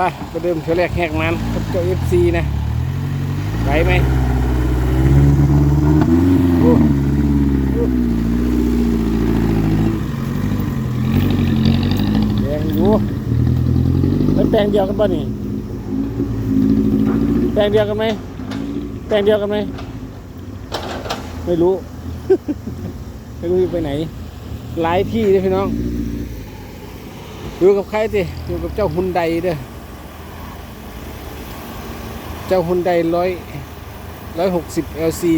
ไปไปเดิมเที่ยวแรกแหกมันกับเจ้าเอฟซีนะไหวไหมโอ้แดงอยู่แล้วแปลงเดียวกันป่ะนี่ แปลงเดียวกันไหม แปลงเดียวกันไหม ไม่รู้ ไม่รู้ไปไหน หลายที่เลยพี่น้องอยู่กับใครสิอยู่กับเจ้าฮุนไดเด้อ เจ้าฮุนไดร้อยร้อยหกสิบเอลซี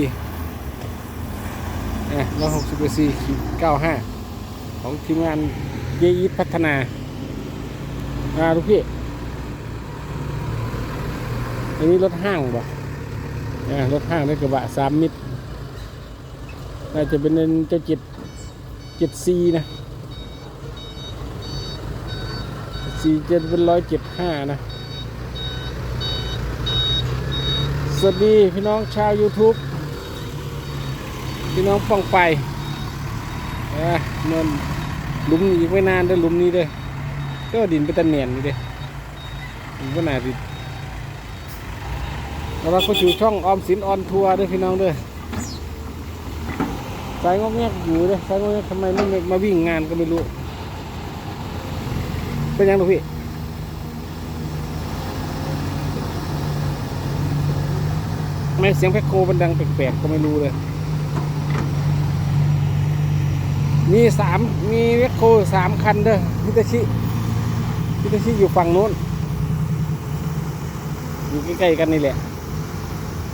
อะร้อยหกสิบเอลซีเก้าห้าของทีมงานเยอีพัฒนาอ่าลูกพี่อันนี้รถห้างบ่อ่ารถห้างได้กระบะสามมิตรน่าจะเป็นเจ้าจิตเจ็ดซีนะสี่เจ็ดเป็นร้อยเจ็ดห้านะ สวัสดีพี่น้องชาว YouTube พี่น้องป้องไปเอ่นนหลุมนี้อีกไม่นานเด้อหลุมนี้เด้อก็ดินไปตะเนียนนี่เด้อผมก็น่าดิแล้วเราก็อยู่ช่องออมสินออนทัวร์ด้วยพี่น้องเด้อสายงอกแงกอยู่เลยสายงอกแงกทำไมไม่มาวิ่งงานก็ไม่รู้ เป็นยังไงพี่ ไม่เสียงแพ็คโคมันดังแปลกๆก็ไม่รู้เลย มีสามมีแพ็คโคสามคันเด้อพิตาชิพิตาชิอยู่ฝั่งโน้น อยู่ใกล้ๆกันนี่แหละ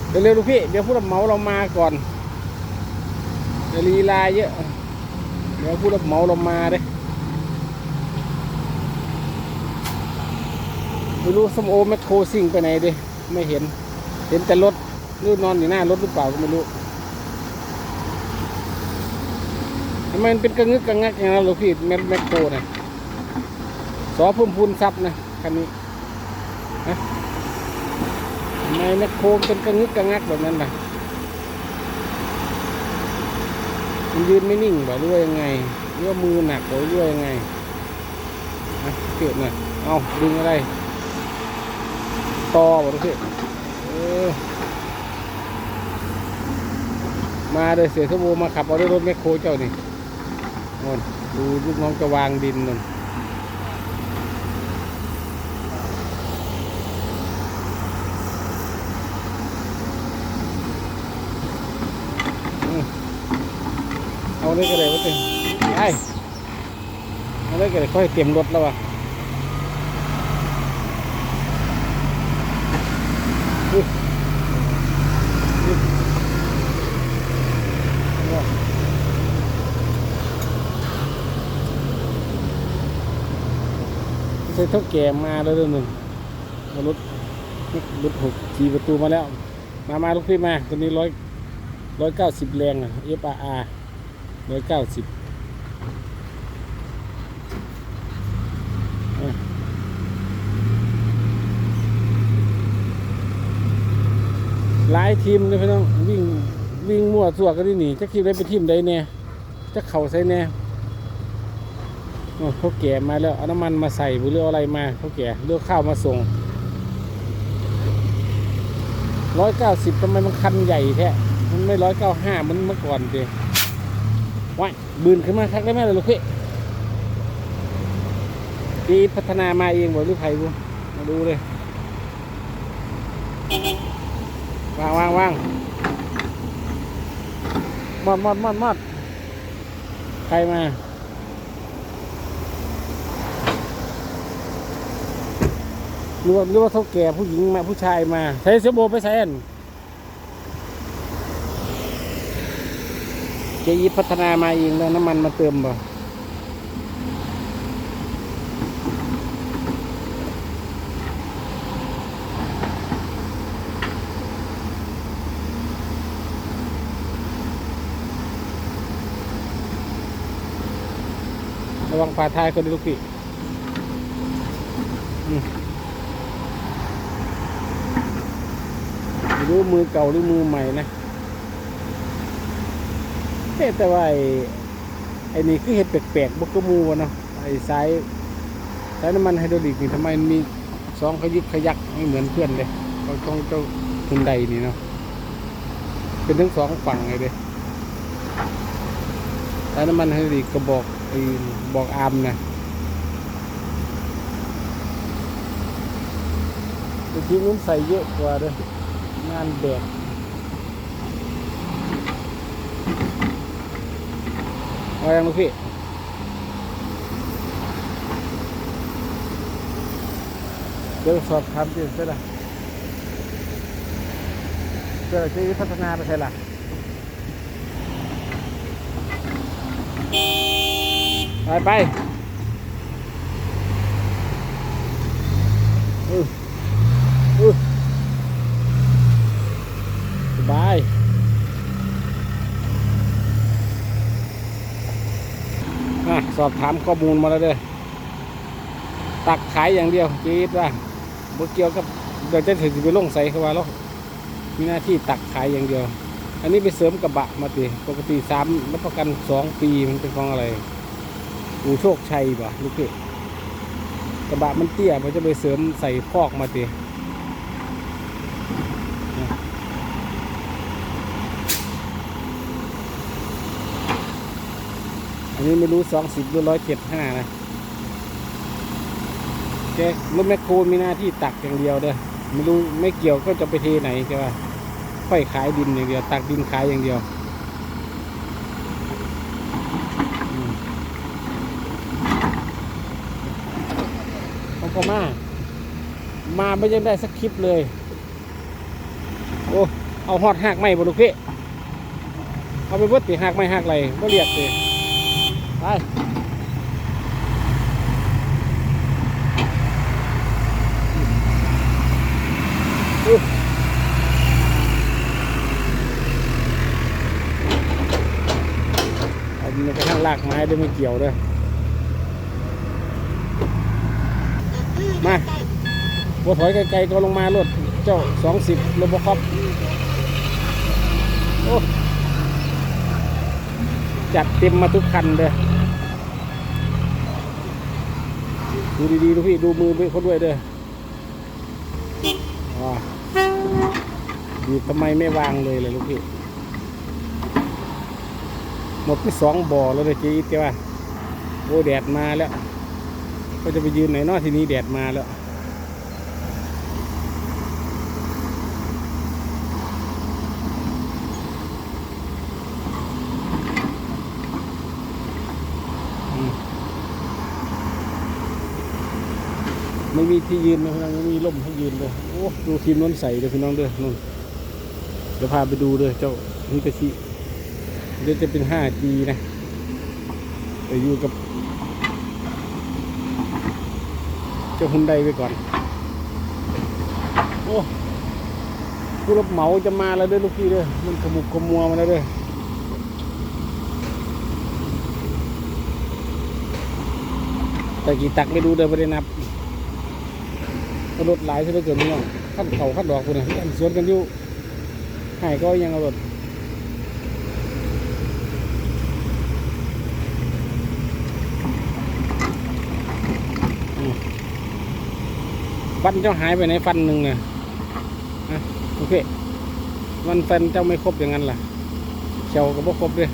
เร็วๆลูกพี่ เดี๋ยวผู้รับเหมาเรามาก่อนเดี๋ยวลีลาเยอะ เดี๋ยวผู้รับเหมาเรามาเด้ไม่รู้สมโอแมคโครซิ่งไปไหนด้ไม่เห็น เห็นแต่รถ หรือนอนอยู่หน้ารถหรือเปล่าก็ไม่รู้ทำไมมันเป็นกระงึกกระงักอย่างนั้นหรอพี่แมคแมคโครนะสอพุ่มพูนซับนะคันนี้นะทำไมแมคโครเป็นกระงึกกระงักแบบนั้นล่ะมันยืนไม่นิ่งแบ่หรือว่ายังไงหรือว่ามือหนักหรือว่ายังไงนะเกิดน่ะเอาดึงอะไรต่อบ่ทุกทีเออ มาเลยเสียสมโอมาขับเอาด้วยรถแมคโครเจ้านี่นนดูลูกน้องจะวางดินนนเอาได้ก็ได้วะเต็มไอ้เอาได้ก็ได้ค่อยเตรียมรถแล้ววะอุ๊ยอุ๊ยเอา ใส่เท่าแก่มาแล้วเรื่องหนึ่งรถรถหกสี่ประตูมาแล้ว มามาลูกพี่มา ตัวนี้ร้อยร้อยเก้าสิบแรงอะ F R R ร้อยเก้าสิบหลายทีมเลยพี่น้องวิ่งวิ่งมั่วสั่วกันนี่หนีจะคิดได้ไปทีมใดเนี่ยจะเข่าใส่แน่ เขาแก่มาแล้วเอาน้ำมันมาใส่หรือออะไรมาเขาแก่เลือกข้าวมาส่งร้อยเก้าสิบทำไมมันคันใหญ่แท้มันไม่ร้อยเก้าห้ามันเมื่อก่อนเดว้ายบืนขึ้นมาคักได้ไหมล่ะลูกพี่ดีพัฒนามาเองบ่หรือไผบุมาดูเลยวางวางวางมอดมอดมอดมอดใครมา รือว่าหรือว่าเท่าแก่ผู้หญิงมาผู้ชายมาใส่เสื้อโบไปใส่อันเจยีพัฒนามาเองแล้วน้ำมันมาเติมบ่ระวังฝาท้ายคนดีลูกพี่อืม ไม่รู้มือเก่าหรือมือใหม่นะเอ๊ะแต่ว่าไอ้ไอ้นี่คือเห็ดแปลกๆบกกระมูวะเนาะไอ้สายสายน้ำมันไฮดรอลิกนี่ทำไมมีสองขยิกขยักไม่เหมือนเพื่อนเลยเขาต้องเจ้าฮุนไดนี่เนาะเป็นทั้งสองฝั่งเลยเด้แล้วน้ำมันไฮดรอลิกกระบอกไอ้บอกอาร์มนะแต่ทีนู้นใส่เยอะกว่าเลย งานแบกเอายังลูกพี่เดี๋ยวสอบถามดิเสร็จละเกิดจะพัฒนาไปใช่ละไปไปเออเออสบายอะ สอบถามข้อมูลมาแล้วเด้อตักขายอย่างเดียวจีดว่าบ่เกี่ยวกับเดี๋ยวจะถึงไปลงใส่เขาว่าแล้วมีหน้าที่ตักขายอย่างเดียว อันนี้ไปเสริมกระบะมาตีปกติสามรับประกันสองปีมันเป็นของอะไรอูโชคชัยป่ะลูกพี่กระบะมันเตี้ยมันจะไปเสริมใส่พอกมาตี อันนี้ไม่รู้สองสิบหรือร้อยเจ็ดห้านะแกรถแมคโครมีหน้าที่ตักอย่างเดียวเด้อไม่รู้ไม่เกี่ยวก็จะไปเทไหนแกว่าค่อยขายดินอย่างเดียว ตักดินขายอย่างเดียวอืมเขาก็มา มาไม่ยังได้สักคลิปเลย โอ้เอาฮอดหักไม่บลูกพี่เอาไปเบิดตีหักไม่หักไรก็เรียกเลย อามันไปข้างลากไม้ด้วยไม่เกี่ยวด้วย มาวัวถอยไกลๆก็ลงมารถเจ้าสองสิบโลบคอปจัดเต็มมาทุกคันเลย ดูดีๆดูพี่ ดูมือเขาด้วยเด้ออ๋อดีทำไมไม่วางเลยเลยลูกพี่ หมดไปสองบ่อแล้วเลยจีเจ้าว่าโอ้แดดมาแล้ว ก็จะไปยืนไหนเนอกทีนี้แดดมาแล้ว ไม่มีที่ยืนเลยพี่น้องไม่มีร่มให้ยืนเลยโอ้ดูทีมน้นใส่เลยพี่น้องเด้อนู่นเดี๋ยวพาไปดูเลยเจ้าฮิตาชิเดี๋ยวจะเป็น 5G นะไปอยู่กับ เจ้าฮุนไดไปก่อน โอ้ผู้รับเหมาจะมาแล้วเด้วยลูกพี่เด้อมันขมุกขมัวมาแล้วเด้อแต่กี่ตักไม่ดูเด้อไม่ได้นับ รถหลายซะเหลือเกินพี่น้องขั้นเขาขั้นดอกคนน่ะขั้นสวนกันอยู่หายก็ยังเอารถฟันเจ้าหายไปไหนฟันหนึ่งเนี่ยนะโอเคมันฟันเจ้าไม่ครบอย่างนั้นล่ะเขียวก็บ่ครบเลย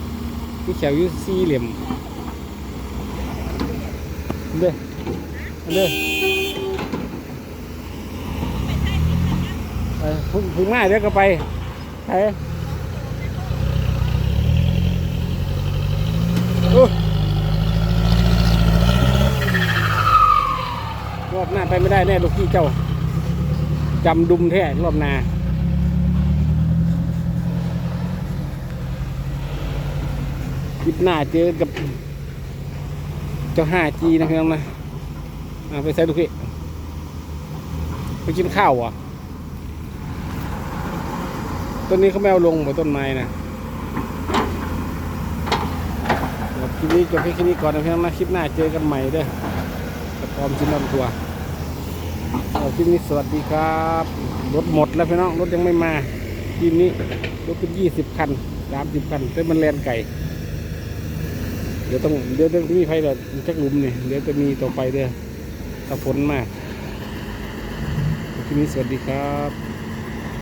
นี่เขียวอยู่สี่เหลี่ยมเด้อเด้อไป พึ่งมาเดี๋ยวก็ไปไปรอบหน้าไปไม่ได้แน่ลูกพี่เจ้า จำดุมแท้รอบหน้าคลิปหน้าเจอกับ เจ้า 5G นะพี่น้องนะไปใส่ลูกพี่ไปกินข้าวอะ ต้นนี้เขาไม่เอาลงเหมือนต้นไม้นะเดี๋ยวคลิปนี้จบแค่คลิปนี้ก่อนนะเพี่น้องนะคลิปหน้าเจอกันใหม่เด้อกับพร้อมชินนอนทัวเอาคลิปนี้สวัสดีครับรถหมดแล้วพี่น้องรถยังไม่มาทีมนี้รถเป็นยี่สิบคันสามสิบคันแต่มันแลนไก่ เดี๋ยวต้องเดี๋ยวต้องมีไฟเดี๋ยวจักลุมนี่เดี๋ยวจะมีต่อไปเด้อถ้าฝนมากลิปนี้สวัสดีครับ